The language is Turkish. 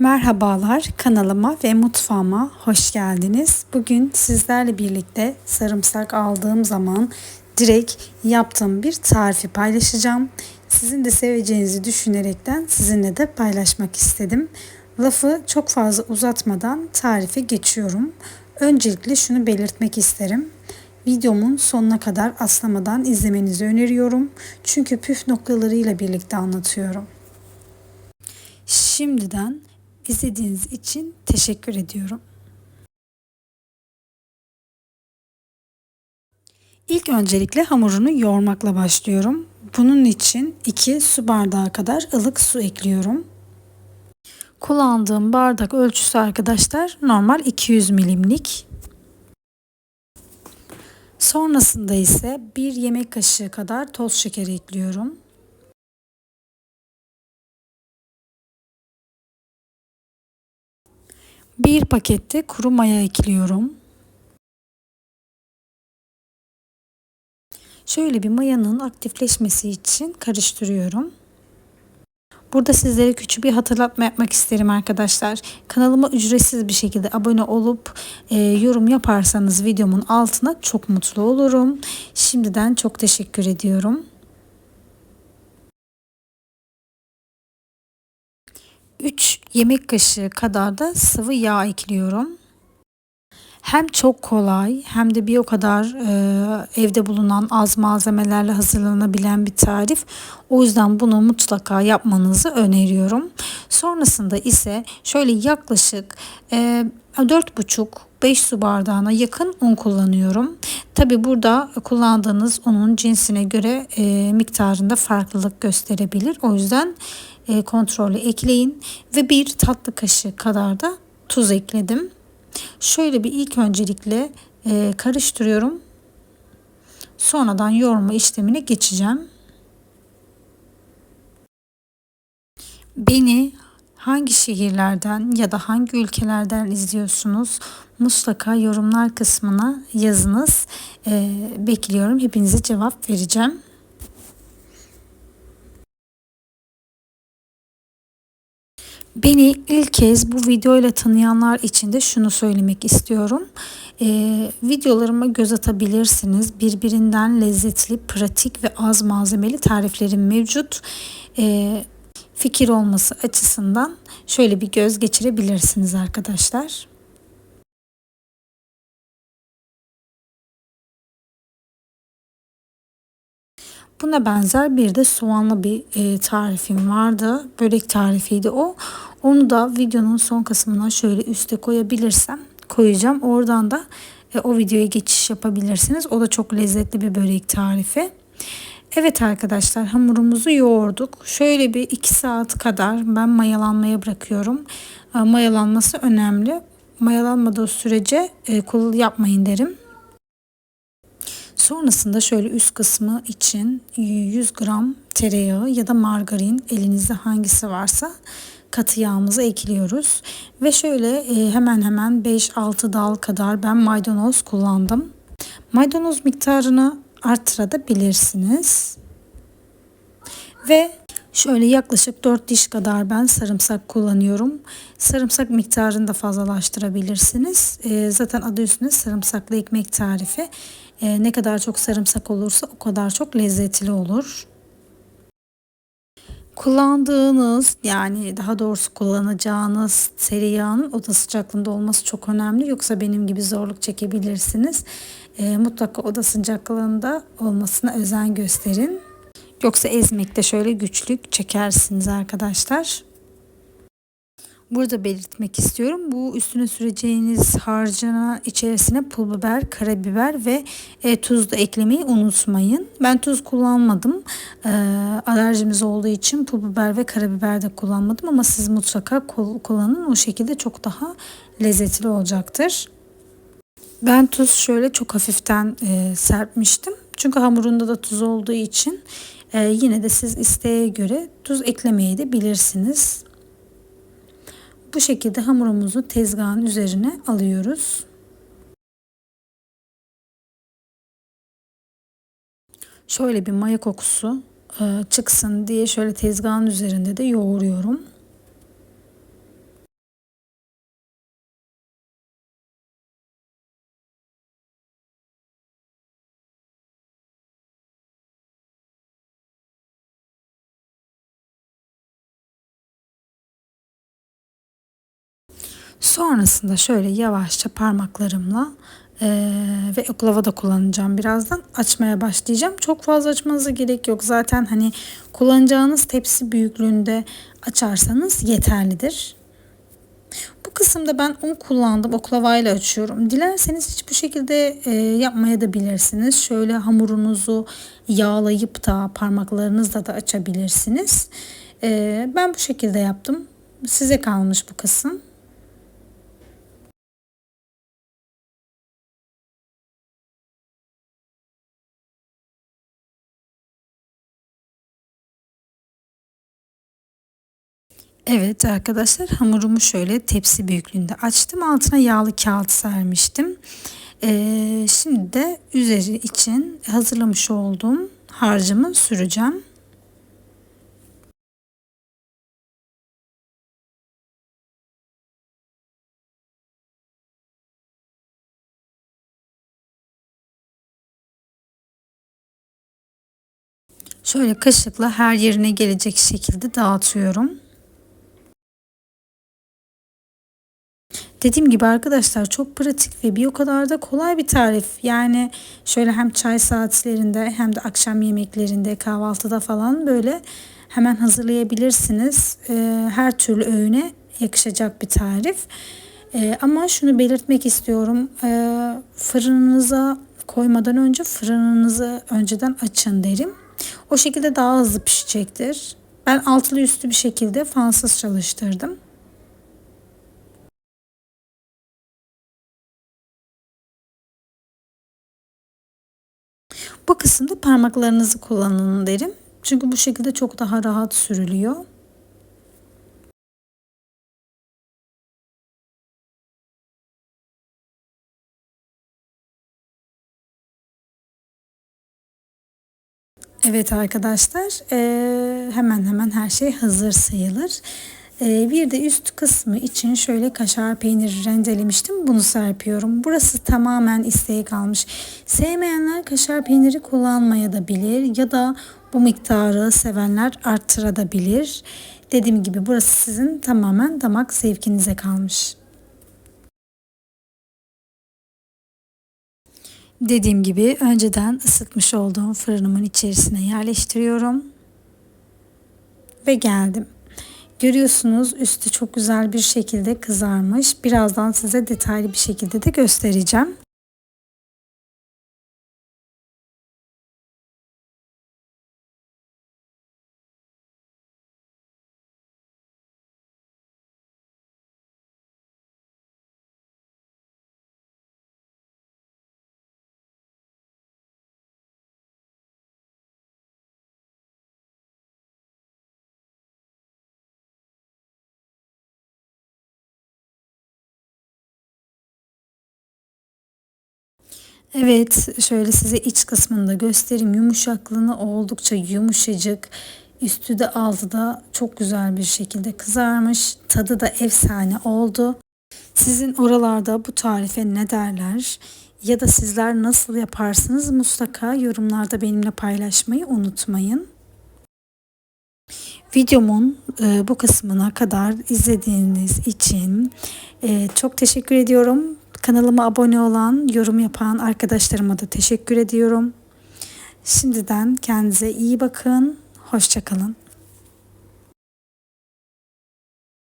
Merhabalar kanalıma ve mutfağıma hoş geldiniz. Bugün sizlerle birlikte sarımsak aldığım zaman direkt yaptığım bir tarifi paylaşacağım. Sizin de seveceğinizi düşünerekten sizinle de paylaşmak istedim. Lafı çok fazla uzatmadan tarife geçiyorum. Öncelikle şunu belirtmek isterim. Videomun sonuna kadar aslamadan izlemenizi öneriyorum. Çünkü püf noktalarıyla birlikte anlatıyorum. Şimdiden izlediğiniz için teşekkür ediyorum. İlk öncelikle hamurunu yoğurmakla başlıyorum. Bunun için 2 su bardağı kadar ılık su ekliyorum. Kullandığım bardak ölçüsü arkadaşlar normal 200 milimlik. Sonrasında ise 1 yemek kaşığı kadar toz şeker ekliyorum. Bir pakette kuru maya ekliyorum. Şöyle bir mayanın aktifleşmesi için karıştırıyorum. Burada sizlere küçük bir hatırlatma yapmak isterim arkadaşlar. Kanalıma ücretsiz bir şekilde abone olup e, yorum yaparsanız videomun altına çok mutlu olurum. Şimdiden çok teşekkür ediyorum. 3 yemek kaşığı kadar da sıvı yağ ekliyorum. Hem çok kolay hem de bir o kadar e, evde bulunan az malzemelerle hazırlanabilen bir tarif. O yüzden bunu mutlaka yapmanızı öneriyorum. Sonrasında ise şöyle yaklaşık e, 4,5-5 su bardağına yakın un kullanıyorum. Tabi burada kullandığınız unun cinsine göre e, miktarında farklılık gösterebilir. O yüzden e, kontrolü ekleyin ve bir tatlı kaşığı kadar da tuz ekledim. Şöyle bir ilk öncelikle e, karıştırıyorum. Sonradan yoğurma işlemine geçeceğim. Beni hangi şehirlerden ya da hangi ülkelerden izliyorsunuz? Mutlaka yorumlar kısmına yazınız. Ee, bekliyorum. Hepinize cevap vereceğim. Beni ilk kez bu videoyla tanıyanlar için de şunu söylemek istiyorum. Ee, videolarıma göz atabilirsiniz. Birbirinden lezzetli, pratik ve az malzemeli tariflerim mevcut. Ee, fikir olması açısından şöyle bir göz geçirebilirsiniz arkadaşlar. Buna benzer bir de soğanlı bir e, tarifim vardı. Börek tarifiydi o. Onu da videonun son kısmına şöyle üste koyabilirsem koyacağım. Oradan da e, o videoya geçiş yapabilirsiniz. O da çok lezzetli bir börek tarifi. Evet arkadaşlar hamurumuzu yoğurduk. Şöyle bir 2 saat kadar ben mayalanmaya bırakıyorum. E, mayalanması önemli. Mayalanmadığı sürece e, kul yapmayın derim. Sonrasında şöyle üst kısmı için 100 gram tereyağı ya da margarin elinizde hangisi varsa katı yağımızı ekliyoruz. Ve şöyle e, hemen hemen 5-6 dal kadar ben maydanoz kullandım. Maydanoz miktarını arttırabilirsiniz. Ve şöyle yaklaşık 4 diş kadar ben sarımsak kullanıyorum. Sarımsak miktarını da fazlalaştırabilirsiniz. E, zaten adı üstünde sarımsaklı ekmek tarifi. E, ne kadar çok sarımsak olursa o kadar çok lezzetli olur. Kullandığınız yani daha doğrusu kullanacağınız tereyağının oda sıcaklığında olması çok önemli. Yoksa benim gibi zorluk çekebilirsiniz. E, mutlaka oda sıcaklığında olmasına özen gösterin. Yoksa ezmekte şöyle güçlük çekersiniz arkadaşlar. Burada belirtmek istiyorum. Bu üstüne süreceğiniz harcına içerisine pul biber, karabiber ve e, tuz da eklemeyi unutmayın. Ben tuz kullanmadım. E, alerjimiz olduğu için pul biber ve karabiber de kullanmadım ama siz mutlaka kullanın. O şekilde çok daha lezzetli olacaktır. Ben tuz şöyle çok hafiften e, serpmiştim. Çünkü hamurunda da tuz olduğu için e, yine de siz isteğe göre tuz eklemeyi de bilirsiniz. Bu şekilde hamurumuzu tezgahın üzerine alıyoruz. Şöyle bir maya kokusu e, çıksın diye şöyle tezgahın üzerinde de yoğuruyorum. Sonrasında şöyle yavaşça parmaklarımla ee, ve oklava da kullanacağım birazdan. Açmaya başlayacağım. Çok fazla açmanıza gerek yok. Zaten hani kullanacağınız tepsi büyüklüğünde açarsanız yeterlidir. Bu kısımda ben un kullandım. Oklavayla açıyorum. Dilerseniz hiç bu şekilde e, yapmaya da bilirsiniz. Şöyle hamurunuzu yağlayıp da parmaklarınızla da açabilirsiniz. E, ben bu şekilde yaptım. Size kalmış bu kısım. Evet arkadaşlar hamurumu şöyle tepsi büyüklüğünde açtım. Altına yağlı kağıt sermiştim. Ee, şimdi de üzeri için hazırlamış olduğum harcımı süreceğim. Şöyle kaşıkla her yerine gelecek şekilde dağıtıyorum. Dediğim gibi arkadaşlar çok pratik ve bir o kadar da kolay bir tarif. Yani şöyle hem çay saatlerinde hem de akşam yemeklerinde kahvaltıda falan böyle hemen hazırlayabilirsiniz. Ee, her türlü öğüne yakışacak bir tarif. Ee, ama şunu belirtmek istiyorum. Ee, fırınınıza koymadan önce fırınınızı önceden açın derim. O şekilde daha hızlı pişecektir. Ben altılı üstü bir şekilde fansız çalıştırdım. Bu kısımda parmaklarınızı kullanın derim. Çünkü bu şekilde çok daha rahat sürülüyor. Evet arkadaşlar hemen hemen her şey hazır sayılır. Bir de üst kısmı için şöyle kaşar peyniri rendelemiştim. Bunu serpiyorum. Burası tamamen isteğe kalmış. Sevmeyenler kaşar peyniri kullanmaya da bilir ya da bu miktarı sevenler arttırabilir. Dediğim gibi burası sizin tamamen damak zevkinize kalmış. Dediğim gibi önceden ısıtmış olduğum fırınımın içerisine yerleştiriyorum. Ve geldim. Görüyorsunuz üstü çok güzel bir şekilde kızarmış. Birazdan size detaylı bir şekilde de göstereceğim. Evet şöyle size iç kısmını da göstereyim. Yumuşaklığını oldukça yumuşacık. Üstü de altı da çok güzel bir şekilde kızarmış. Tadı da efsane oldu. Sizin oralarda bu tarife ne derler? Ya da sizler nasıl yaparsınız? Mutlaka yorumlarda benimle paylaşmayı unutmayın. Videomun e, bu kısmına kadar izlediğiniz için e, çok teşekkür ediyorum. Kanalıma abone olan, yorum yapan arkadaşlarıma da teşekkür ediyorum. Şimdiden kendinize iyi bakın. Hoşçakalın.